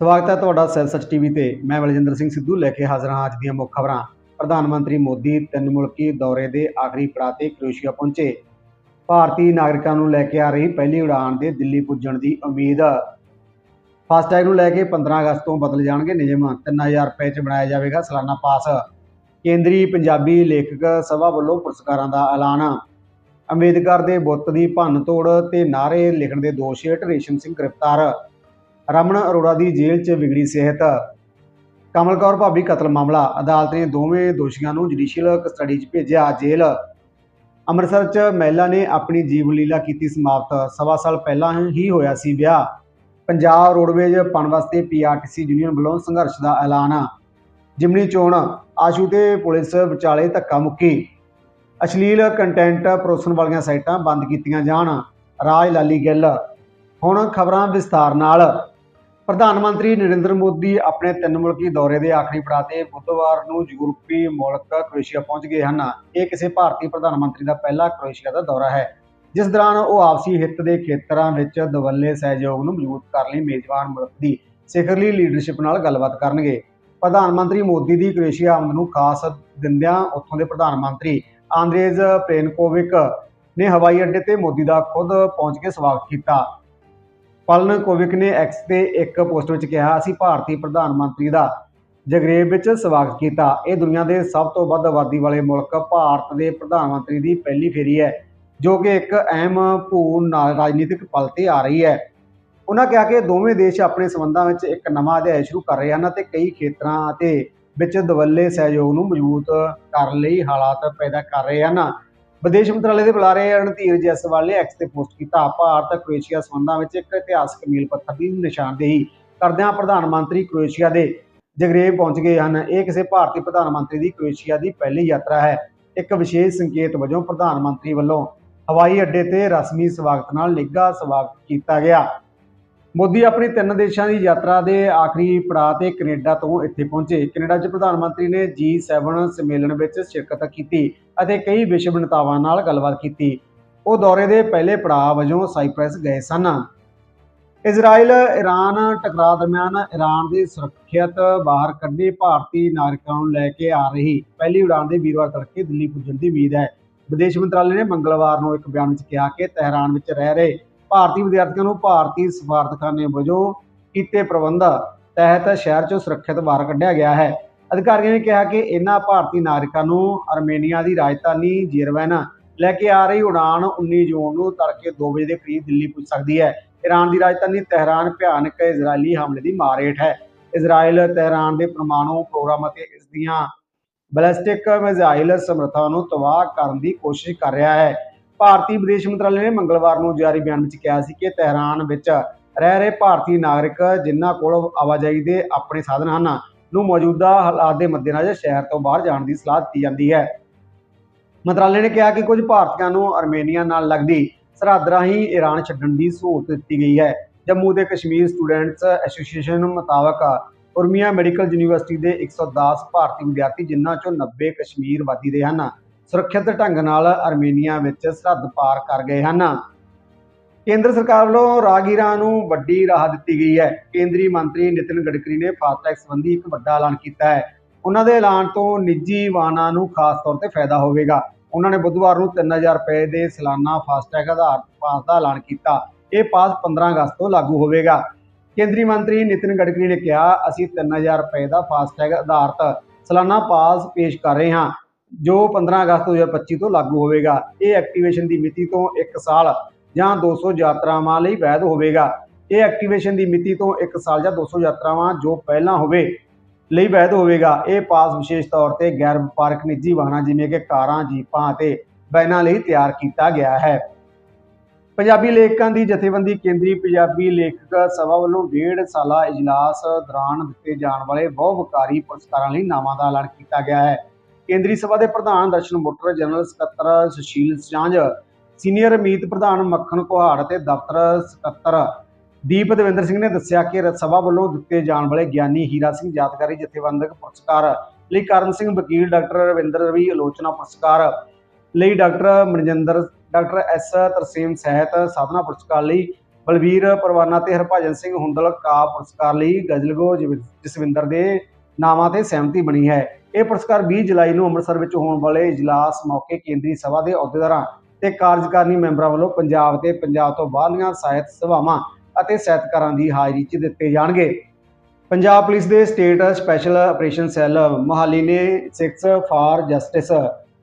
ਸਵਾਗਤ ਹੈ ਤੁਹਾਡਾ ਸੈਲਸਟ ਟੀਵੀ ਤੇ। ਮੈਂ ਬਲਜਿੰਦਰ ਸਿੰਘ ਸਿੱਧੂ ਲੈ ਕੇ ਹਾਜ਼ਰ ਹਾਂ ਅੱਜ ਦੀਆਂ ਮੁੱਖ ਖਬਰਾਂ। ਪ੍ਰਧਾਨ ਮੰਤਰੀ ਮੋਦੀ ਤਿੰਨ ਮੁਲਕੀ ਦੌਰੇ ਦੇ ਆਖਰੀ ਪੜਾਅ ਤੇ ਕ੍ਰੋਏਸ਼ੀਆ ਪਹੁੰਚੇ। ਭਾਰਤੀ ਨਾਗਰਿਕਾਂ ਨੂੰ ਲੈ ਕੇ ਆ ਰਹੀ ਪਹਿਲੀ ਉਡਾਨ ਦੇ ਦਿੱਲੀ ਪੁੱਜਣ ਦੀ ਉਮੀਦ। ਫਾਸਟੈਗ ਨੂੰ ਲੈ ਕੇ 15 ਅਗਸਤ ਤੋਂ ਬਦਲ ਜਾਣਗੇ ਨਿਯਮ। 3000 ਰੁਪਏ ਚ ਬਣਾਇਆ ਜਾਵੇਗਾ ਸਾਲਾਨਾ ਪਾਸ। ਕੇਂਦਰੀ ਪੰਜਾਬੀ ਲੇਖਕ ਸਭਾ ਵੱਲੋਂ ਪੁਰਸਕਾਰਾਂ ਦਾ ਐਲਾਨ। ਅੰਬੇਦਕਰ ਦੇ ਬੁੱਤ ਦੀ ਭੰਨ ਤੋੜ ਤੇ ਨਾਅਰੇ ਲਿਖਣ ਦੇ ਦੋਸ਼ ਹੇਠ ਰੇਸ਼ਮ ਸਿੰਘ ਗ੍ਰਿਫਤਾਰ। ਰਮਨ ਅਰੋੜਾ ਦੀ ਜੇਲ੍ਹ 'ਚ ਵਿਗੜੀ ਸਿਹਤ। ਕਮਲ ਕੌਰ ਭਾਬੀ ਕਤਲ ਮਾਮਲਾ। ਅਦਾਲਤ ਨੇ ਦੋਵੇਂ ਦੋਸ਼ੀਆਂ ਨੂੰ ਜੁਡੀਸ਼ੀਅਲ ਕਸਟਡੀ 'ਚ ਭੇਜਿਆ ਜੇਲ੍ਹ। ਅੰਮ੍ਰਿਤਸਰ 'ਚ ਮਹਿਲਾ ਨੇ ਆਪਣੀ ਜੀਵਨ ਲੀਲਾ ਕੀਤੀ ਸਮਾਪਤ। ਸਵਾ ਸਾਲ ਪਹਿਲਾਂ ਹੀ ਹੋਇਆ ਸੀ ਵਿਆਹ। ਪੰਜਾਬ ਰੋਡਵੇਜ ਪਣ ਵਾਸਤੇ ਪੀਆਰਟੀਸੀ ਯੂਨੀਅਨ ਵੱਲੋਂ ਸੰਘਰਸ਼ ਦਾ ਐਲਾਨ। ਜਿਮਨੀ ਚੋਣ, ਆਸ਼ੂ ਤੇ ਪੁਲਿਸ ਵਿਚਾਲੇ ਧੱਕਾ ਮੁੱਕੀ। ਅਸ਼ਲੀਲ ਕੰਟੈਂਟ ਪਰੋਸਣ ਵਾਲੀਆਂ ਸਾਈਟਾਂ ਬੰਦ ਕੀਤੀਆਂ ਜਾਣ। ਰਾਜ ਲਾਲੀ ਗਿੱਲ। ਹੁਣ ਖਬਰਾਂ ਵਿਸਥਾਰ ਨਾਲ। ਪ੍ਰਧਾਨ ਮੰਤਰੀ ਨਰਿੰਦਰ ਮੋਦੀ ਆਪਣੇ ਤਿੰਨ ਮੁਲਕੀ ਦੌਰੇ ਦੇ ਆਖਰੀ ਪੜਾਅ ਤੇ ਬੁੱਧਵਾਰ ਨੂੰ ਯੂਰਪੀ ਮੁਲਕ ਕ੍ਰੋਏਸ਼ੀਆ ਪਹੁੰਚ ਗਏ ਹਨ। ਇਹ ਕਿਸੇ ਭਾਰਤੀ ਪ੍ਰਧਾਨ ਮੰਤਰੀ ਦਾ ਪਹਿਲਾ ਕ੍ਰੋਏਸ਼ੀਆ ਦਾ ਦੌਰਾ ਹੈ, ਜਿਸ ਦੌਰਾਨ ਉਹ ਆਪਸੀ ਹਿੱਤ ਦੇ ਖੇਤਰਾਂ ਵਿੱਚ ਦਵੱਲੇ ਸਹਿਯੋਗ ਨੂੰ ਮਜ਼ਬੂਤ ਕਰਨ ਲਈ ਮੇਜ਼ਬਾਨ ਮੁਲਕ ਦੀ ਸਿਖਰਲੀ ਲੀਡਰਸ਼ਿਪ ਨਾਲ ਗੱਲਬਾਤ ਕਰਨਗੇ। ਪ੍ਰਧਾਨ ਮੰਤਰੀ ਮੋਦੀ ਦੀ ਕ੍ਰੋਏਸ਼ੀਆ ਆਮਦ ਨੂੰ ਖਾਸ ਦਿੰਦਿਆਂ ਉੱਥੋਂ ਦੇ ਪ੍ਰਧਾਨ ਮੰਤਰੀ ਆਂਦਰੇਜ਼ ਪਲੇਨਕੋਵਿਕ ਨੇ ਹਵਾਈ ਅੱਡੇ ਤੇ ਮੋਦੀ ਦਾ ਖੁਦ ਪਹੁੰਚ ਕੇ ਸਵਾਗਤ ਕੀਤਾ। ਪਲਨ ਕੋਵਿਕ ਨੇ ਐਕਸ ਤੇ ਇੱਕ ਪੋਸਟ ਵਿੱਚ ਕਿਹਾ, ਅਸੀਂ ਭਾਰਤੀ ਪ੍ਰਧਾਨ ਮੰਤਰੀ ਦਾ ਜਗਰੇਬ ਵਿੱਚ ਸਵਾਗਤ ਕੀਤਾ। ਇਹ ਦੁਨੀਆ ਦੇ ਸਭ ਤੋਂ ਵੱਧ ਆਬਾਦੀ ਵਾਲੇ ਮੁਲਕ ਭਾਰਤ ਦੇ ਪ੍ਰਧਾਨ ਮੰਤਰੀ ਦੀ ਪਹਿਲੀ ਫੇਰੀ ਹੈ, ਜੋ ਕਿ ਇੱਕ ਅਹਿਮ ਭੂ ਨਾਲ ਰਾਜਨੀਤਿਕ ਪਲ ਤੇ ਆ ਰਹੀ ਹੈ। ਉਹਨਾਂ ਕਿਹਾ ਕਿ ਦੋਵੇਂ ਦੇਸ਼ ਆਪਣੇ ਸੰਬੰਧਾਂ ਵਿੱਚ ਇੱਕ ਨਵਾਂ ਅਧਿਆਇ ਸ਼ੁਰੂ ਕਰ ਰਹੇ ਹਨ ਅਤੇ ਕਈ ਖੇਤਰਾਂ ਅਤੇ ਵਿੱਚ ਦਵੱਲੇ ਸਹਿਯੋਗ ਨੂੰ ਮਜ਼ਬੂਤ ਕਰਨ ਲਈ ਹਾਲਾਤ ਪੈਦਾ ਕਰ ਰਹੇ ਹਨ। ਵਿਦੇਸ਼ ਮੰਤਰਾਲੇ ਦੇ ਬੁਲਾਰੇ ਰਣਧੀਰ ਜੈਸਵਾਲ ਨੇ ਐਕਸ ਤੇ ਪੋਸਟ ਕੀਤਾ, ਭਾਰਤ ਕ੍ਰੋਏਸ਼ੀਆ ਸੰਬੰਧਾਂ ਵਿੱਚ ਇੱਕ ਇਤਿਹਾਸਕ ਮੀਲ ਪੱਥਰ ਦੀ ਨਿਸ਼ਾਨਦੇਹੀ ਕਰਦਿਆਂ ਪ੍ਰਧਾਨ ਮੰਤਰੀ ਕ੍ਰੋਏਸ਼ੀਆ ਦੇ ਜਗਰੇਬ ਪਹੁੰਚ ਗਏ ਹਨ। ਇਹ ਕਿਸੇ ਭਾਰਤੀ ਪ੍ਰਧਾਨ ਮੰਤਰੀ ਦੀ ਕ੍ਰੋਏਸ਼ੀਆ ਦੀ ਪਹਿਲੀ ਯਾਤਰਾ ਹੈ। ਇੱਕ ਵਿਸ਼ੇਸ਼ ਸੰਕੇਤ ਵਜੋਂ ਪ੍ਰਧਾਨ ਮੰਤਰੀ ਵੱਲੋਂ ਹਵਾਈ ਅੱਡੇ ਤੇ ਰਸਮੀ ਸਵਾਗਤ ਨਾਲ ਨਿੱਘਾ ਸਵਾਗਤ ਕੀਤਾ ਗਿਆ। ਮੋਦੀ ਆਪਣੀ ਤਿੰਨ ਦੇਸ਼ਾਂ ਦੀ ਯਾਤਰਾ ਦੇ ਆਖਰੀ ਪੜਾਅ ਤੇ ਕੈਨੇਡਾ ਤੋਂ ਇੱਥੇ ਪਹੁੰਚੇ। ਕੈਨੇਡਾ 'ਚ ਪ੍ਰਧਾਨ ਮੰਤਰੀ ਨੇ G7 ਸੰਮੇਲਨ ਵਿੱਚ ਸ਼ਿਰਕਤ ਕੀਤੀ ਅਤੇ ਕਈ ਵਿਸ਼ਵ ਨੇਤਾਵਾਂ ਨਾਲ ਗੱਲਬਾਤ ਕੀਤੀ। ਉਹ ਦੌਰੇ ਦੇ ਪਹਿਲੇ ਪੜਾਅ ਵਜੋਂ ਸਾਈਪ੍ਰੈਸ ਗਏ ਸਨ। ਇਜ਼ਰਾਈਲ ਈਰਾਨ ਟਕਰਾਅ ਦਰਮਿਆਨ ਈਰਾਨ ਦੀ ਸੁਰੱਖਿਅਤ ਬਾਹਰ ਕੱਢੇ ਭਾਰਤੀ ਨਾਗਰਿਕਾਂ ਨੂੰ ਲੈ ਕੇ ਆ ਰਹੀ ਪਹਿਲੀ ਉਡਾਨ ਦੇ ਵੀਰਵਾਰ ਤੜਕੇ ਦਿੱਲੀ ਪੁੱਜਣ ਦੀ ਉਮੀਦ ਹੈ। ਵਿਦੇਸ਼ ਮੰਤਰਾਲੇ ਨੇ ਮੰਗਲਵਾਰ ਨੂੰ ਇੱਕ ਬਿਆਨ ਵਿੱਚ ਕਿਹਾ ਕਿ ਤਹਿਰਾਨ ਵਿੱਚ ਰਹਿ ਰਹੇ ਭਾਰਤੀ ਵਿਦਿਆਰਥੀਆਂ ਨੂੰ ਭਾਰਤੀ ਸਫਾਰਤਖਾਨੇ ਵਜੋਂ ਕੀਤੇ ਪ੍ਰਬੰਧ ਤਹਿਤ ਸ਼ਹਿਰ 'ਚੋਂ ਸੁਰੱਖਿਅਤ ਬਾਹਰ ਕੱਢਿਆ ਗਿਆ ਹੈ। ਅਧਿਕਾਰੀਆਂ ਨੇ ਕਿਹਾ ਕਿ ਇਨ੍ਹਾਂ ਭਾਰਤੀ ਨਾਗਰਿਕਾਂ ਨੂੰ ਅਰਮੇਨੀਆ ਦੀ ਰਾਜਧਾਨੀ ਜੇਰਵਨ ਲੈ ਕੇ ਆ ਰਹੀ ਉਡਾਨ 19 ਜੂਨ ਨੂੰ ਤੜਕੇ 2 ਵਜੇ ਦੇ ਕਰੀਬ ਦਿੱਲੀ ਪੁੱਜ ਸਕਦੀ ਹੈ। ਈਰਾਨ ਦੀ ਰਾਜਧਾਨੀ ਤਹਿਰਾਨ ਭਿਆਨਕ ਇਜ਼ਰਾਈਲੀ ਹਮਲੇ ਦੀ ਮਾਰ ਹੇਠ ਹੈ। ਇਜ਼ਰਾਈਲ ਤਹਿਰਾਨ ਦੇ ਪਰਮਾਣੂ ਪ੍ਰੋਗਰਾਮ ਅਤੇ ਇਸ ਦੀਆਂ ਬੈਲਿਸਟਿਕ ਮਿਜ਼ਾਈਲ ਸਮਰੱਥਾ ਨੂੰ ਤਬਾਹ ਕਰਨ ਦੀ ਕੋਸ਼ਿਸ਼ ਕਰ ਰਿਹਾ ਹੈ। ਭਾਰਤੀ ਵਿਦੇਸ਼ ਮੰਤਰਾਲੇ ਨੇ ਮੰਗਲਵਾਰ ਨੂੰ ਜਾਰੀ ਬਿਆਨ ਵਿੱਚ ਕਿਹਾ ਸੀ ਕਿ ਤਹਿਰਾਨ ਵਿੱਚ ਰਹਿ ਰਹੇ ਭਾਰਤੀ ਨਾਗਰਿਕ ਜਿਨ੍ਹਾਂ ਕੋਲ ਆਵਾਜਾਈ ਦੇ ਆਪਣੇ ਸਾਧਨ ਹਨ, ਨੂੰ ਮੌਜੂਦਾ ਹਾਲਾਤ ਦੇ ਮੱਦੇਨਜ਼ਰ ਸ਼ਹਿਰ ਤੋਂ ਬਾਹਰ ਜਾਣ ਦੀ ਸਲਾਹ ਦਿੱਤੀ ਜਾਂਦੀ ਹੈ। ਮੰਤਰਾਲੇ ਨੇ ਕਿਹਾ ਕਿ ਕੁਝ ਭਾਰਤੀਆਂ ਨੂੰ ਅਰਮੇਨੀਆ ਨਾਲ ਲੱਗਦੀ ਸਰਹੱਦ ਰਾਹੀਂ ਈਰਾਨ ਛੱਡਣ ਦੀ ਸਹੂਲਤ ਦਿੱਤੀ ਗਈ ਹੈ। ਜੰਮੂ ਦੇ ਕਸ਼ਮੀਰ ਸਟੂਡੈਂਟਸ ਐਸੋਸੀਏਸ਼ਨ ਮੁਤਾਬਕ ਉਰਮੀਆ ਮੈਡੀਕਲ ਯੂਨੀਵਰਸਿਟੀ ਦੇ 110 ਭਾਰਤੀ ਵਿਦਿਆਰਥੀ ਜਿਨ੍ਹਾਂ ਚੋਂ 90 ਕਸ਼ਮੀਰ ਵਾਦੀ ਦੇ ਹਨ। ਸੁਰੱਖਿਅਤ ਢੰਗ ਨਾਲ ਅਰਮੇਨੀਆ ਵਿੱਚ ਸਰਹੱਦ ਪਾਰ ਕਰ ਗਏ ਹਨ। ਕੇਂਦਰ ਸਰਕਾਰ ਵੱਲੋਂ ਰਾਗੀਰਾਂ ਨੂੰ ਵੱਡੀ ਰਾਹਤ ਦਿੱਤੀ ਗਈ ਹੈ। ਕੇਂਦਰੀ ਮੰਤਰੀ ਨਿਤਿਨ ਗਡਕਰੀ ਨੇ ਫਾਸਟੈਗ ਸੰਬੰਧੀ ਇੱਕ ਵੱਡਾ ਐਲਾਨ ਕੀਤਾ ਹੈ। ਉਹਨਾਂ ਦੇ ਐਲਾਨ ਤੋਂ ਨਿੱਜੀ ਵਾਹਨਾਂ ਨੂੰ ਖਾਸ ਤੌਰ ਤੇ ਫਾਇਦਾ ਹੋਵੇਗਾ। ਉਹਨਾਂ ਨੇ ਬੁੱਧਵਾਰ ਨੂੰ 3000 ਰੁਪਏ ਦੇ ਸਾਲਾਨਾ ਫਾਸਟੈਗ ਆਧਾਰ ਪਾਸ ਦਾ ਐਲਾਨ ਕੀਤਾ। ਇਹ ਪਾਸ 15 ਅਗਸਤ ਤੋਂ ਲਾਗੂ ਹੋਵੇਗਾ। ਕੇਂਦਰੀ ਮੰਤਰੀ ਨਿਤਿਨ ਗਡਕਰੀ ਨੇ ਕਿਹਾ, ਅਸੀਂ 3000 ਰੁਪਏ ਦਾ ਫਾਸਟੈਗ ਆਧਾਰਿਤ ਸਾਲਾਨਾ ਪਾਸ ਪੇਸ਼ ਕਰ ਰਹੇ ਹਾਂ। ਜੋ 15 ਅਗਸਤ 2025 ਤੋਂ ਲਾਗੂ ਹੋਵੇਗਾ, ਇਹ ਐਕਟੀਵੇਸ਼ਨ ਦੀ ਮਿਤੀ ਤੋਂ 1 ਸਾਲ ਜਾਂ 200 ਯਾਤਰਾਵਾਂ ਲਈ ਵੈਧ ਹੋਵੇਗਾ। ਇਹ ਐਕਟੀਵੇਸ਼ਨ ਦੀ ਮਿਤੀ ਤੋਂ 1 ਸਾਲ ਜਾਂ 200 ਯਾਤਰਾਵਾਂ ਜੋ ਪਹਿਲਾਂ ਹੋਵੇ ਲਈ ਵੈਧ ਹੋਵੇਗਾ। ਇਹ ਪਾਸ ਵਿਸ਼ੇਸ਼ ਤੌਰ ਤੇ ਗੈਰ ਵਪਾਰਕ ਨਿੱਜੀ ਵਾਹਨਾਂ ਜਿਵੇਂ ਕਿ ਕਾਰਾਂ, ਜੀਪਾਂ ਅਤੇ ਵੈਨਾਂ ਲਈ ਤਿਆਰ ਕੀਤਾ ਗਿਆ ਹੈ। ਪੰਜਾਬੀ ਲੇਖਕਾਂ ਦੀ ਜਥੇਬੰਦੀ ਕੇਂਦਰੀ ਪੰਜਾਬੀ ਲੇਖਕ ਸਭਾ ਵੱਲੋਂ ਡੇਢ ਸਾਲਾ ਇਜਲਾਸ ਦੌਰਾਨ ਦਿੱਤੇ ਜਾਣ ਵਾਲੇ ਬਹੁ ਵਕਾਰੀ ਪੁਰਸਕਾਰਾਂ ਲਈ ਨਾਵਾਂ ਦਾ ਐਲਾਨ ਕੀਤਾ ਗਿਆ ਹੈ। ਕੇਂਦਰੀ ਸਭਾ ਦੇ ਪ੍ਰਧਾਨ ਦਰਸ਼ਨ ਮੋਟਰ, ਜਨਰਲ ਸਕੱਤਰ ਸੁਸ਼ੀਲ ਸਾਂਝ, ਸੀਨੀਅਰ ਮੀਤ ਪ੍ਰਧਾਨ ਮੱਖਣ ਕੁਹਾੜ ਅਤੇ ਦਫ਼ਤਰ ਸਕੱਤਰ ਦੀਪ ਦਵਿੰਦਰ ਸਿੰਘ ਨੇ ਦੱਸਿਆ ਕਿ ਰ- ਸਭਾ ਵੱਲੋਂ ਦਿੱਤੇ ਜਾਣ ਵਾਲੇ ਗਿਆਨੀ ਹੀਰਾ ਸਿੰਘ ਯਾਦਗਾਰੀ ਜਥੇਬੰਦਕ ਪੁਰਸਕਾਰ ਲਈ ਕਰਨ ਸਿੰਘ ਵਕੀਲ ਡਾਕਟਰ ਰਵਿੰਦਰ ਰਵੀ ਆਲੋਚਨਾ ਪੁਰਸਕਾਰ ਲਈ doctor Manjinder, doctor S Tarsem ਸਹਿਤ ਸਾਧਨਾ ਪੁਰਸਕਾਰ ਲਈ ਬਲਵੀਰ ਪਰਵਾਨਾ ਤੇ ਹਰਭਜਨ ਸਿੰਘ ਹੁੰਦਲ ਕਾ ਪੁਰਸਕਾਰ ਲਈ ਗਜ਼ਲਗੋ ਜਵ- ਜਸਵਿੰਦਰ ਦੇ ਨਾਵਾਂ ਤੇ ਸਹਿਮਤੀ ਬਣੀ ਹੈ। ਇਹ ਪੁਰਸਕਾਰ 20 ਜੁਲਾਈ ਨੂੰ ਅੰਮ੍ਰਿਤਸਰ ਵਿੱਚ ਹੋਣ ਵਾਲੇ ਇਜਲਾਸ ਮੌਕੇ ਕੇਂਦਰੀ ਸਭਾ ਦੇ ਅਹੁਦੇਦਾਰਾਂ ਤੇ ਕਾਰਜਕਾਰਨੀ ਮੈਂਬਰਾਂ ਵੱਲੋਂ ਪੰਜਾਬ ਤੇ ਪੰਜਾਬ ਤੋਂ ਬਾਹਰਲੀਆਂ ਸਾਹਿਤ ਸਭਾਵਾਂ ਅਤੇ ਸਾਹਿਤਕਾਰਾਂ ਦੀ ਹਾਜ਼ਰੀ 'ਚ ਦਿੱਤੇ ਜਾਣਗੇ। ਪੰਜਾਬ ਪੁਲਿਸ ਦੇ state special operation cell Mohali ਨੇ 6 ਫਾਰ ਜਸਟਿਸ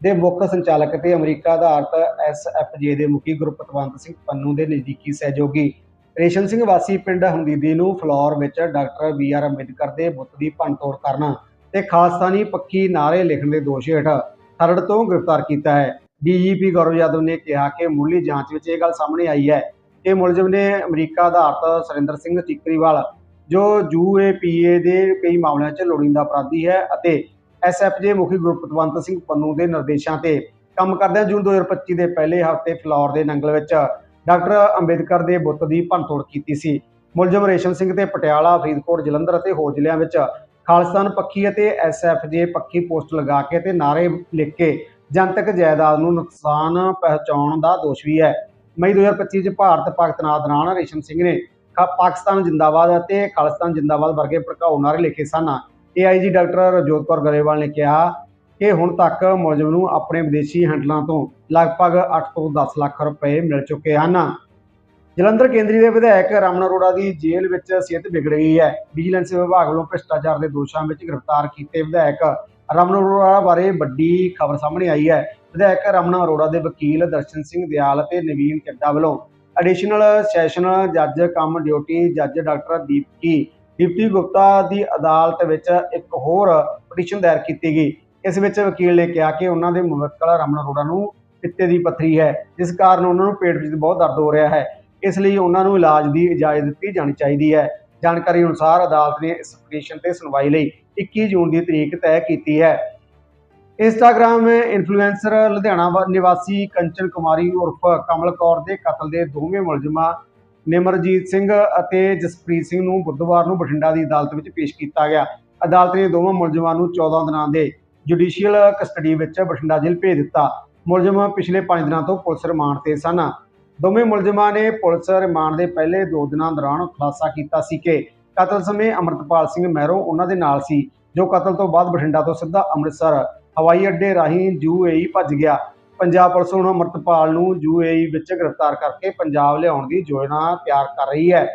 ਦੇ ਮੁੱਖ ਸੰਚਾਲਕ ਤੇ ਅਮਰੀਕਾ ਆਧਾਰਿਤ ਐਸਐਫਜੇ ਦੇ ਮੁਖੀ ਗੁਰਪਤਵੰਤ ਸਿੰਘ ਪੰਨੂ ਦੇ ਨਜ਼ਦੀਕੀ ਸਹਿਯੋਗੀ ਰੇਸ਼ਮ ਸਿੰਘ ਵਾਸੀ ਪਿੰਡ ਹੰਦੀਦੀ ਨੂੰ ਫਲੋਰ ਵਿੱਚ ਡਾਕਟਰ ਬੀ ਆਰ ਅੰਬੇਦਕਰ ਦੇ ਬੁੱਤ ਦੀ ਭੰਨਤੋੜ ਕਰਨ ਤੇ ਖਾਲਸਾਨੀ ਪੱਖੀ ਨਾਅਰੇ ਲਿਖਣ ਦੇ ਦੋਸ਼ ਹੇਠ ਖਰੜ ਤੋਂ ਗ੍ਰਿਫਤਾਰ ਕੀਤਾ ਹੈ। ਡੀਜੀਪੀ ਗੌਰਵ ਯਾਦਵ ਨੇ ਕਿਹਾ ਕਿ ਮੁੱਢਲੀ ਜਾਂਚ ਵਿੱਚ ਇਹ ਗੱਲ ਸਾਹਮਣੇ ਆਈ ਹੈ ਕਿ ਮੁਲਜ਼ਮ ਨੇ ਅਮਰੀਕਾ ਆਧਾਰਿਤ ਸੁਰਿੰਦਰ ਸਿੰਘ ਟਿਕਰੀਵਾਲ ਜੋ ਯੂਏਪੀਏ ਦੇ ਕਈ ਮਾਮਲਿਆਂ 'ਚ ਲੋੜੀਂਦਾ ਅਪਰਾਧੀ ਹੈ ਅਤੇ ਐਸਐਫਜੇ ਮੁਖੀ ਗੁਰਪਤਵੰਤ ਸਿੰਘ ਪੰਨੂ ਦੇ ਨਿਰਦੇਸ਼ਾਂ ਤੇ ਕੰਮ ਕਰਦਿਆਂ ਜੂਨ 2025 ਦੇ ਪਹਿਲੇ ਹਫ਼ਤੇ ਫਲੋਰ ਦੇ ਨੰਗਲ ਵਿੱਚ ਡਾਕਟਰ ਅੰਬੇਦਕਰ ਦੇ ਬੁੱਤ ਦੀ ਭੰਨਤੋੜ ਕੀਤੀ ਸੀ। ਮੁਲਜ਼ਮ ਰੇਸ਼ਮ ਸਿੰਘ ਤੇ ਪਟਿਆਲਾ, ਫਰੀਦਕੋਟ, ਜਲੰਧਰ ਅਤੇ ਹੋਰ ਜ਼ਿਲ੍ਹਿਆਂ ਵਿੱਚ ਖਾਲਿਸਤਾਨ ਪੱਖੀ ਅਤੇ ਐਸਐਫਜੇ ਪੱਖੀ ਪੋਸਟ ਲਗਾ ਕੇ ਤੇ ਨਾਅਰੇ ਲਿਖ ਕੇ ਜਨਤਕ ਜਾਇਦਾਦ ਨੂੰ ਨੁਕਸਾਨ ਪਹੁੰਚਾਉਣ ਦਾ ਦੋਸ਼ ਵੀ ਹੈ। ਮਈ 2025 ਚ ਭਾਰਤ ਪਾਕਿਸਤਾਨ ਦੌਰਾਨ ਰੇਸ਼ਮ ਸਿੰਘ ਨੇ ਖਾ- ਪਾਕਿਸਤਾਨ ਜਿੰਦਾਬਾਦ ਅਤੇ ਖਾਲਿਸਤਾਨ ਜਿੰਦਾਬਾਦ ਵਰਗੇ ਭੜਕਾਊ ਨਾਅਰੇ ਲਿਖੇ ਸਨ। ਏਆਈਜੀ ਡਾਕਟਰ ਰਜੋਤ ਕੌਰ ਗਰੇਵਾਲ ਨੇ ਕਿਹਾ ਕਿ ਹੁਣ ਤੱਕ ਮੁਲਜ਼ਮ ਨੂੰ ਆਪਣੇ ਵਿਦੇਸ਼ੀ ਹੈਂਡਲਾਂ ਤੋਂ ਲਗਭਗ 8 ਤੋਂ 10 ਲੱਖ ਰੁਪਏ ਮਿਲ ਚੁੱਕੇ ਹਨ। ਜਲੰਧਰ ਕੇਂਦਰੀ ਦੇ ਵਿਧਾਇਕ ਰਮਨ ਅਰੋੜਾ ਦੀ ਜੇਲ੍ਹ ਵਿੱਚ ਸਿਹਤ ਵਿਗੜ ਗਈ ਹੈ। ਵਿਜੀਲੈਂਸ ਵਿਭਾਗ ਵੱਲੋਂ ਭ੍ਰਿਸ਼ਟਾਚਾਰ ਦੇ ਦੋਸ਼ਾਂ ਵਿੱਚ ਗ੍ਰਿਫਤਾਰ ਕੀਤੇ ਵਿਧਾਇਕ ਰਮਨ ਅਰੋੜਾ ਬਾਰੇ ਵੱਡੀ ਖਬਰ ਸਾਹਮਣੇ ਆਈ ਹੈ। ਵਿਧਾਇਕ ਰਮਨ ਅਰੋੜਾ ਦੇ ਵਕੀਲ ਦਰਸ਼ਨ ਸਿੰਘ ਦਿਆਲ ਅਤੇ ਨਵੀਨ ਚੱਡਾ ਵੱਲੋਂ ਐਡੀਸ਼ਨਲ ਸੈਸ਼ਨ ਜੱਜ ਕਮ ਡਿਊਟੀ ਜੱਜ ਡਾਕਟਰ ਦੀਪਕੀ ਦੀਪਤੀ ਗੁਪਤਾ ਦੀ ਅਦਾਲਤ ਵਿੱਚ ਇੱਕ ਹੋਰ ਪਟੀਸ਼ਨ ਦਾਇਰ ਕੀਤੀ ਗਈ। ਇਸ ਵਿੱਚ ਵਕੀਲ ਨੇ ਕਿਹਾ ਕਿ ਉਹਨਾਂ ਦੇ ਮੁਵੱਕਲ ਰਮਨ ਅਰੋੜਾ ਨੂੰ ਪਿੱਤੇ ਦੀ ਪੱਥਰੀ ਹੈ, ਜਿਸ ਕਾਰਨ ਉਹਨਾਂ ਨੂੰ ਪੇਟ ਵਿੱਚ ਬਹੁਤ ਦਰਦ ਹੋ ਰਿਹਾ ਹੈ। ਇਸ ਲਈ ਉਹਨਾਂ ਨੂੰ ਇਲਾਜ ਦੀ ਇਜਾਜ਼ਤ ਦਿੱਤੀ ਜਾਣੀ ਚਾਹੀਦੀ ਹੈ। ਜਾਣਕਾਰੀ ਅਨੁਸਾਰ ਅਦਾਲਤ ਨੇ ਇਸ ਪਟੀਸ਼ਨ ਤੇ ਸੁਣਵਾਈ ਲਈ 21 ਜੂਨ ਦੀ ਤਰੀਕ ਤੈਅ ਕੀਤੀ ਹੈ। ਇੰਸਟਾਗ੍ਰਾਮ ਇਨਫਲੂਐਂਸਰ ਲੁਧਿਆਣਾ ਵਾ- ਨਿਵਾਸੀ ਕੰਚਨ ਕੁਮਾਰੀ ਉਰਫ ਕਮਲ ਕੌਰ ਦੇ ਕਤਲ ਦੇ ਦੋਵੇਂ ਮੁਲਜ਼ਮਾਂ ਨਿਮਰਜੀਤ ਸਿੰਘ ਅਤੇ ਜਸਪ੍ਰੀਤ ਸਿੰਘ ਨੂੰ ਬੁੱਧਵਾਰ ਨੂੰ ਬਠਿੰਡਾ ਦੀ ਅਦਾਲਤ ਵਿੱਚ ਪੇਸ਼ ਕੀਤਾ ਗਿਆ। ਅਦਾਲਤ ਨੇ ਦੋਵਾਂ ਮੁਲਜ਼ਮਾਂ ਨੂੰ 14 ਦਿਨਾਂ ਦੇ ਜੁਡੀਸ਼ੀਅਲ ਕਸਟਡੀ ਵਿੱਚ ਬਠਿੰਡਾ ਜੇਲ੍ਹ ਭੇਜ ਦਿੱਤਾ। ਮੁਲਜ਼ਮ ਪਿਛਲੇ 5 ਦਿਨਾਂ ਤੋਂ ਪੁਲਿਸ ਰਿਮਾਂਡ ਤੇ ਸਨ। ਦੋਵੇਂ ਮੁਲਜ਼ਮਾਂ ਨੇ ਪੁਲਿਸ ਰਿਮਾਂਡ ਦੇ ਪਹਿਲੇ 2 ਦਿਨਾਂ ਦੌਰਾਨ ਖੁਲਾਸਾ ਕੀਤਾ ਸੀ ਕਿ ਕਤਲ ਸਮੇਂ ਅਮਰਤਪਾਲ ਸਿੰਘ ਮਹਿਰੋ ਉਹਨਾਂ ਦੇ ਨਾਲ ਸੀ, ਜੋ ਕਤਲ ਤੋਂ ਬਾਅਦ ਬਠਿੰਡਾ ਤੋਂ ਸਿੱਧਾ ਅੰਮ੍ਰਿਤਸਰ, ਹਵਾਈ ਅੱਡੇ ਰਾਹੀਂ ਯੂਏਈ ਭੱਜ ਗਿਆ। ਪੰਜਾਬ ਪੁਲਿਸ ਹੁਣ ਅਮਰਤਪਾਲ ਨੂੰ ਯੂਏਈ ਵਿੱਚ ਗ੍ਰਿਫਤਾਰ ਕਰਕੇ ਪੰਜਾਬ ਲਿਆਉਣ ਦੀ ਯੋਜਨਾ ਤਿਆਰ ਕਰ ਰਹੀ ਹੈ।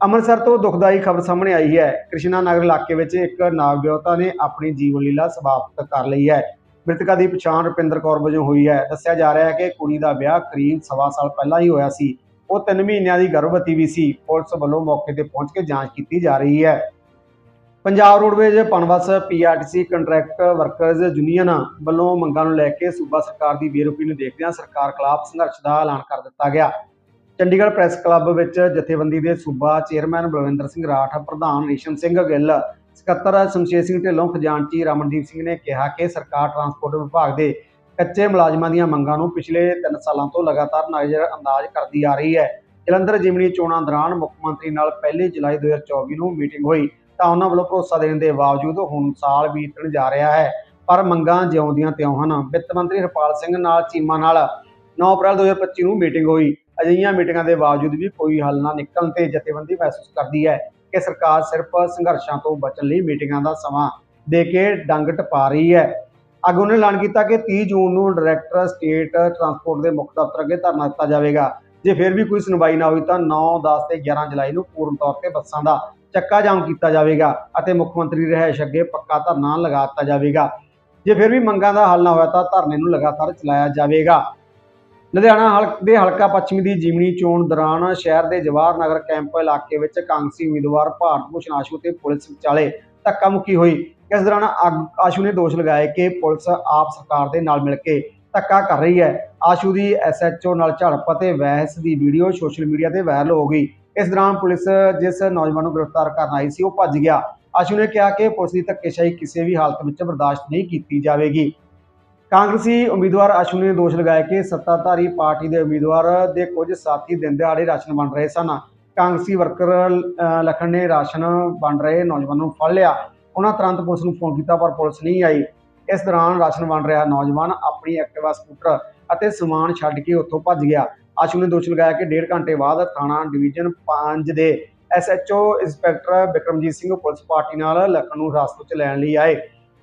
ਅੰਮ੍ਰਿਤਸਰ ਤੋਂ ਦੁਖਦਾਈ ਖਬਰ ਸਾਹਮਣੇ ਆਈ ਹੈ। ਕ੍ਰਿਸ਼ਨਾ ਨਗਰ ਇਲਾਕੇ ਵਿੱਚ ਇੱਕ ਨਾਵਿਅਤਾ ਨੇ ਆਪਣੀ ਜੀਵਨ ਲੀਲਾ ਸਮਾਪਤ ਕਰ ਲਈ ਹੈ। ਮ੍ਰਿਤਕਾ ਦੀ ਪਛਾਣ ਰੁਪਿੰਦਰ ਕੌਰ ਵਜੋਂ ਹੋਈ ਹੈ। ਦੱਸਿਆ ਜਾ ਰਿਹਾ ਹੈ ਕਿ ਕੁੜੀ ਦਾ ਵਿਆਹ ਕਰੀਬ ਸਵਾ ਸਾਲ ਪਹਿਲਾਂ ਹੀ ਹੋਇਆ ਸੀ। ਉਹ 3 ਮਹੀਨਿਆਂ ਦੀ ਗਰਭਵਤੀ ਵੀ ਸੀ। ਪੁਲਿਸ ਵੱਲੋਂ ਮੌਕੇ ਤੇ ਪਹੁੰਚ ਕੇ ਜਾਂਚ ਕੀਤੀ ਜਾ ਰਹੀ ਹੈ। Punjab roadways PUNBUS PRTC contract workers union ਵੱਲੋਂ ਮੰਗਾਂ ਨੂੰ ਲੈ ਕੇ ਸੂਬਾ ਸਰਕਾਰ ਦੀ ਬੇਰੁਖੀ ਨੂੰ ਦੇਖਦਿਆਂ ਸਰਕਾਰ ਖਿਲਾਫ ਸੰਘਰਸ਼ ਦਾ ਐਲਾਨ ਕਰ ਦਿੱਤਾ ਗਿਆ। ਚੰਡੀਗੜ੍ਹ ਪ੍ਰੈਸ ਕਲੱਬ ਵਿੱਚ ਜਥੇਬੰਦੀ ਦੇ ਸੂਬਾ ਚੇਅਰਮੈਨ ਬਲਵਿੰਦਰ ਸਿੰਘ ਰਾਠ, ਪ੍ਰਧਾਨ ਰੇਸ਼ਮ ਸਿੰਘ ਗਿੱਲ, ਸਕੱਤਰ ਸ਼ਮਸ਼ੇਰ ਸਿੰਘ ਢਿੱਲੋਂ, ਖਜ਼ਾਨਚੀ ਰਮਨਦੀਪ ਸਿੰਘ ਨੇ ਕਿਹਾ ਕਿ ਸਰਕਾਰ ਟਰਾਂਸਪੋਰਟ ਵਿਭਾਗ ਦੇ ਕੱਚੇ ਮੁਲਾਜ਼ਮਾਂ ਦੀਆਂ ਮੰਗਾਂ ਨੂੰ ਪਿਛਲੇ 3 ਸਾਲਾਂ ਤੋਂ ਲਗਾਤਾਰ ਨਜ਼ਰ ਅੰਦਾਜ਼ ਕਰਦੀ ਆ ਰਹੀ ਹੈ। ਜਲੰਧਰ ਜਿਮਨੀ ਚੋਣਾਂ ਦੌਰਾਨ ਮੁੱਖ ਮੰਤਰੀ ਨਾਲ 1 ਜੁਲਾਈ 2024 ਨੂੰ ਮੀਟਿੰਗ ਹੋਈ ਤਾਂ ਉਹਨਾਂ ਵੱਲੋਂ ਭਰੋਸਾ ਦੇਣ ਦੇ ਬਾਵਜੂਦ ਹੁਣ ਸਾਲ ਬੀਤਣ ਜਾ ਰਿਹਾ ਹੈ, ਪਰ ਮੰਗਾਂ ਜਿਉਂਦੀਆਂ ਤਿਉਂ ਹਨ। ਵਿੱਤ ਮੰਤਰੀ ਹਰਪਾਲ ਸਿੰਘ ਨਾਲ ਚੀਮਾ ਨਾਲ 9 ਅਪ੍ਰੈਲ 2025 ਨੂੰ ਮੀਟਿੰਗ ਹੋਈ। ਅਜਿਹੀਆਂ ਮੀਟਿੰਗਾਂ ਦੇ ਬਾਵਜੂਦ ਵੀ ਕੋਈ ਹੱਲ ਨਾ ਨਿਕਲਣ ਤੇ ਜਥੇਬੰਦੀ ਮਹਿਸੂਸ ਕਰਦੀ ਹੈ ਕਿ ਸਰਕਾਰ ਸਿਰਫ ਸੰਘਰਸ਼ਾਂ ਤੋਂ ਬਚਣ ਲਈ ਮੀਟਿੰਗਾਂ ਦਾ ਸਮਾਂ ਦੇ ਕੇ ਡੰਗ ਟਪਾ ਰਹੀ ਹੈ। ਅੱਗੇ ਨੇ ਐਲਾਨ ਕੀਤਾ ਕਿ 30 ਜੂਨ ਨੂੰ ਡਾਇਰੈਕਟਰ ਸਟੇਟ ਟਰਾਂਸਪੋਰਟ ਦੇ ਮੁੱਖ ਦਫ਼ਤਰ ਅੱਗੇ ਧਰਨਾ ਦਿੱਤਾ ਜਾਵੇਗਾ। ਜੇ ਫਿਰ ਵੀ ਕੋਈ ਸੁਣਵਾਈ ਨਾ ਹੋਈ ਤਾਂ 9 10 ਤੇ 11 ਜੁਲਾਈ ਨੂੰ ਪੂਰਨ ਤੌਰ ਤੇ ਬੱਸਾਂ ਦਾ ਚੱਕਾ ਜਾਮ ਕੀਤਾ ਜਾਵੇਗਾ ਅਤੇ ਮੁੱਖ ਮੰਤਰੀ ਰਿਹਾਇਸ਼ ਅੱਗੇ ਪੱਕਾ ਧਰਨਾ ਲਗਾ ਦਿੱਤਾ ਜਾਵੇਗਾ। ਜੇ ਫਿਰ ਵੀ ਮੰਗਾਂ ਦਾ ਹੱਲ ਨਾ ਹੋਇਆ ਤਾਂ ਧਰਨੇ ਨੂੰ ਲਗਾਤਾਰ ਚਲਾਇਆ ਜਾਵੇਗਾ। ਲੁਧਿਆਣਾ ਹਲਕ ਦੇ ਹਲਕਾ ਪੱਛਮੀ ਦੀ ਜਿਮਨੀ ਚੋਣ ਦੌਰਾਨ ਸ਼ਹਿਰ ਦੇ ਜਵਾਹਰ ਨਗਰ ਕੈਂਪ ਇਲਾਕੇ ਵਿੱਚ ਕਾਂਗਰਸੀ ਉਮੀਦਵਾਰ ਭਾਰਤ ਭੂਸ਼ਣ ਆਸ਼ੂ ਤੇ ਪੁਲਿਸ ਵਿਚਾਲੇ ਧੱਕਾ ਮੁੱਕੀ ਹੋਈ। ਇਸ ਦੌਰਾਨ ਆਗ- ਆਸ਼ੂ ਨੇ ਦੋਸ਼ ਲਗਾਏ ਕਿ ਪੁਲਿਸ ਆਪ ਸਰਕਾਰ ਦੇ ਨਾਲ ਮਿਲ ਕੇ ਧੱਕਾ ਕਰ ਰਹੀ ਹੈ। ਆਸ਼ੂ ਦੀ ਐਸਐਚਓ ਨਾਲ ਝੜਪ ਅਤੇ ਵਹਿਸ ਦੀ ਵੀਡੀਓ ਸੋਸ਼ਲ ਮੀਡੀਆ ਤੇ ਵਾਇਰਲ ਹੋ ਗਈ। ਇਸ ਦੌਰਾਨ ਪੁਲਿਸ ਜਿਸ ਨੌਜਵਾਨ ਨੂੰ ਗ੍ਰਿਫਤਾਰ ਕਰਨ ਆਈ ਸੀ ਉਹ ਭੱਜ ਗਿਆ। ਆਸ਼ੂ ਨੇ ਕਿਹਾ ਕਿ ਪੁਲਿਸ ਦੀ ਧੱਕੇਸ਼ਾਹੀ ਕਿਸੇ ਵੀ ਹਾਲਤ ਵਿੱਚ ਬਰਦਾਸ਼ਤ ਨਹੀਂ ਕੀਤੀ ਜਾਵੇਗੀ। ਕਾਂਗਰਸੀ ਉਮੀਦਵਾਰ ਆਸ਼ੂ ਨੇ ਦੋਸ਼ ਲਗਾਇਆ ਕਿ ਸੱਤਾਧਾਰੀ ਪਾਰਟੀ ਦੇ ਉਮੀਦਵਾਰ ਦੇ ਕੁਝ ਸਾਥੀ ਦਿਨ ਦਿਹਾੜੇ ਰਾਸ਼ਨ ਵੰਡ ਰਹੇ ਸਨ। ਕਾਂਗਰਸੀ ਵਰਕਰ ਅ, ਨੇ ਰਾਸ਼ਨ ਵੰਡ ਰਹੇ ਨੌਜਵਾਨ ਨੂੰ ਫੜ ਲਿਆ। ਉਹਨਾਂ ਤੁਰੰਤ ਪੁਲਿਸ ਨੂੰ ਫੋਨ ਕੀਤਾ ਪਰ ਪੁਲਿਸ ਨਹੀਂ ਆਈ। ਇਸ ਦੌਰਾਨ ਰਾਸ਼ਨ ਵੰਡ ਰਿਹਾ ਨੌਜਵਾਨ ਆਪਣੀ ਐਕਟਿਵਾ ਸਕੂਟਰ ਅਤੇ ਸਮਾਨ ਛੱਡ ਕੇ ਉੱਥੋਂ ਭੱਜ ਗਿਆ। ਆਸ਼ੂ ਨੇ ਦੋਸ਼ ਲਗਾਇਆ ਕਿ ਡੇਢ ਘੰਟੇ ਬਾਅਦ ਥਾਣਾ ਡਿਵੀਜ਼ਨ 5 ਦੇ SHO inspector Bikramjit Singh police party ਨਾਲ ਲਖਨ ਨੂੰ ਹਿਰਾਸਤ 'ਚ ਲੈਣ ਲਈ ਆਏ।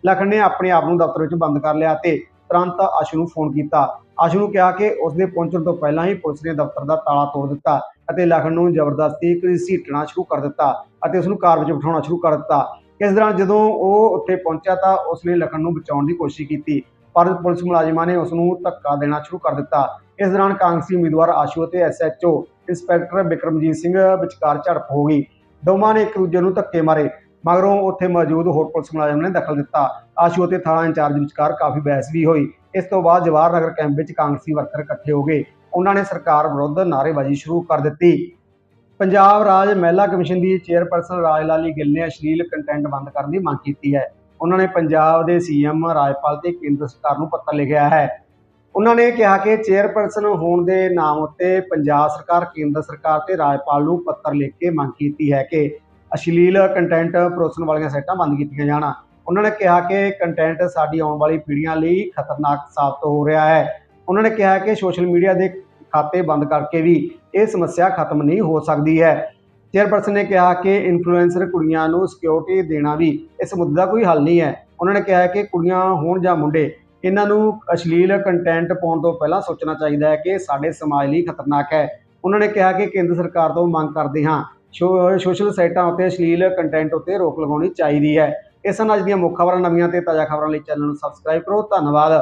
ਲਖਨ ਨੇ ਆਪਣੇ ਆਪ ਨੂੰ ਦਫ਼ਤਰ ਵਿੱਚ ਬੰਦ ਕਰ ਲਿਆ ਤੇ ਤੁਰੰਤ ਆਸ਼ੂ ਨੂੰ ਫੋਨ ਕੀਤਾ। ਆਸ਼ੂ ਨੂੰ ਕਿਹਾ ਕਿ ਉਸ ਦੇ ਪਹੁੰਚਣ ਤੋਂ ਪਹਿਲਾਂ ਹੀ ਪੁਲਿਸ ਨੇ ਦਫ਼ਤਰ ਦਾ ਤਾਲਾ ਤੋੜ ਦਿੱਤਾ ਅਤੇ ਲਖਨ ਨੂੰ ਜ਼ਬਰਦਸਤੀ ਘਸੀਟਣਾ ਸ਼ੁਰੂ ਕਰ ਦਿੱਤਾ ਅਤੇ ਉਸ ਨੂੰ ਕਾਰ ਵਿੱਚ ਬਿਠਾਉਣਾ ਸ਼ੁਰੂ ਕਰ ਦਿੱਤਾ। ਇਸ ਦੌਰਾਨ ਜਦੋਂ ਉਹ ਉੱਥੇ ਪਹੁੰਚਿਆ ਤਾਂ ਉਸ ਨੇ ਲਖਨ ਨੂੰ ਬਚਾਉਣ ਦੀ ਕੋਸ਼ਿਸ਼ ਕੀਤੀ, ਪਰ ਪੁਲਿਸ ਮੁਲਾਜ਼ਮਾਂ ਨੇ ਉਸ ਨੂੰ ਧੱਕਾ ਦੇਣਾ ਸ਼ੁਰੂ ਕਰ ਦਿੱਤਾ। ਇਸ ਦੌਰਾਨ ਕਾਂਗਰਸੀ ਉਮੀਦਵਾਰ ਆਸ਼ੂ ਅਤੇ ਐਸਐਚਓ ਇੰਸਪੈਕਟਰ ਬਿਕਰਮਜੀਤ ਸਿੰਘ ਵਿਚਕਾਰ ਝੜਪ ਹੋ ਗਈ। ਦੋਵਾਂ ਨੇ ਇੱਕ ਦੂਜੇ ਨੂੰ ਧੱਕੇ ਮਾਰੇ। ਮਗਰੋਂ ਉੱਥੇ ਮੌਜੂਦ ਹੋਰ ਪੁਲਿਸ ਮੁਲਾਜ਼ਮ ਨੇ ਦਖਲ ਦਿੱਤਾ। ਆਸ਼ੂ ਅਤੇ ਥਾਣਾ ਇੰਚਾਰਜ ਵਿਚਕਾਰ ਕਾਫੀ ਬਹਿਸ ਵੀ ਹੋਈ। ਇਸ ਤੋਂ ਬਾਅਦ ਜਵਾਹਰ ਨਗਰ ਕੈਂਪ ਵਿੱਚ ਕਾਂਗਰਸੀ ਵਰਕਰ ਇਕੱਠੇ ਹੋ ਗਏ। ਉਹਨਾਂ ਨੇ ਸਰਕਾਰ ਵਿਰੁੱਧ ਨਾਅਰੇਬਾਜ਼ੀ ਸ਼ੁਰੂ ਕਰ ਦਿੱਤੀ। ਪੰਜਾਬ ਰਾਜ ਮਹਿਲਾ ਕਮਿਸ਼ਨ ਦੀ ਚੇਅਰਪਰਸਨ ਰਾਜ ਲਾਲੀ ਗਿੱਲ ਨੇ ਅਸ਼ਲੀਲ ਕੰਟੈਂਟ ਬੰਦ ਕਰਨ ਦੀ ਮੰਗ ਕੀਤੀ ਹੈ। ਉਹਨਾਂ ਨੇ ਪੰਜਾਬ ਦੇ ਸੀਐਮ ਰਾਜਪਾਲ ਤੇ ਕੇਂਦਰ ਸਰਕਾਰ ਨੂੰ ਪੱਤਰ ਲਿਖਿਆ ਹੈ। ਉਹਨਾਂ ਨੇ ਕਿਹਾ ਕਿ ਚੇਅਰਪਰਸਨ ਹੋਣ ਦੇ ਨਾਮ ਉੱਤੇ ਪੰਜਾਬ ਸਰਕਾਰ, ਕੇਂਦਰ ਸਰਕਾਰ ਤੇ ਰਾਜਪਾਲ ਨੂੰ ਪੱਤਰ ਲਿਖ ਕੇ ਮੰਗ ਕੀਤੀ ਹੈ ਕਿ ਅਸ਼ਲੀਲ ਕੰਟੈਂਟ ਪਰੋਸਣ ਵਾਲੀਆਂ ਸਾਈਟਾਂ ਬੰਦ ਕੀਤੀਆਂ ਜਾਣ। ਉਹਨਾਂ ਨੇ ਕਿਹਾ ਕਿ ਕੰਟੈਂਟ ਸਾਡੀ ਆਉਣ ਵਾਲੀ ਪੀੜ੍ਹੀਆਂ ਲਈ ਖਤਰਨਾਕ ਸਾਬਤ ਹੋ ਰਿਹਾ ਹੈ। ਉਹਨਾਂ ਨੇ ਕਿਹਾ ਕਿ ਸੋਸ਼ਲ ਮੀਡੀਆ ਦੇ ਖਾਤੇ ਬੰਦ ਕਰਕੇ ਵੀ ਇਹ ਸਮੱਸਿਆ ਖਤਮ ਨਹੀਂ ਹੋ ਸਕਦੀ ਹੈ। ਚੇਅਰਪਰਸਨ ਨੇ ਕਿਹਾ ਕਿ ਇਨਫਲੂਐਂਸਰ ਕੁੜੀਆਂ ਨੂੰ ਸਿਕਿਉਰਿਟੀ ਦੇਣਾ ਵੀ ਇਸ ਮੁੱਦੇ ਦਾ ਕੋਈ ਹੱਲ ਨਹੀਂ ਹੈ। ਉਹਨਾਂ ਨੇ ਕਿਹਾ ਕਿ ਕੁੜੀਆਂ ਹੋਣ ਜਾਂ ਮੁੰਡੇ, ਇਹਨਾਂ ਨੂੰ ਅਸ਼ਲੀਲ ਕੰਟੈਂਟ ਪਾਉਣ ਤੋਂ ਪਹਿਲਾਂ ਸੋਚਣਾ ਚਾਹੀਦਾ ਹੈ ਕਿ ਸਾਡੇ ਸਮਾਜ ਲਈ ਖਤਰਨਾਕ ਹੈ। ਉਹਨਾਂ ਨੇ ਕਿਹਾ ਕਿ ਕੇਂਦਰ ਸਰਕਾਰ ਤੋਂ ਮੰਗ ਕਰਦੇ ਹਾਂ ਸੋਸ਼ਲ ਸਾਈਟਾਂ ਉੱਤੇ ਅਸ਼ਲੀਲ ਕੰਟੈਂਟ ਉੱਤੇ ਰੋਕ ਲਗਾਉਣੀ ਚਾਹੀਦੀ ਹੈ। ਇਸ ਨਾਲ ਅੱਜ ਦੀਆਂ ਮੁੱਖ ਖਬਰਾਂ ਨਵੀਆਂ ਤੇ ਤਾਜ਼ਾ ਖਬਰਾਂ ਲਈ ਚੈਨਲ ਨੂੰ ਸਬਸਕ੍ਰਾਈਬ ਕਰੋ। ਧੰਨਵਾਦ।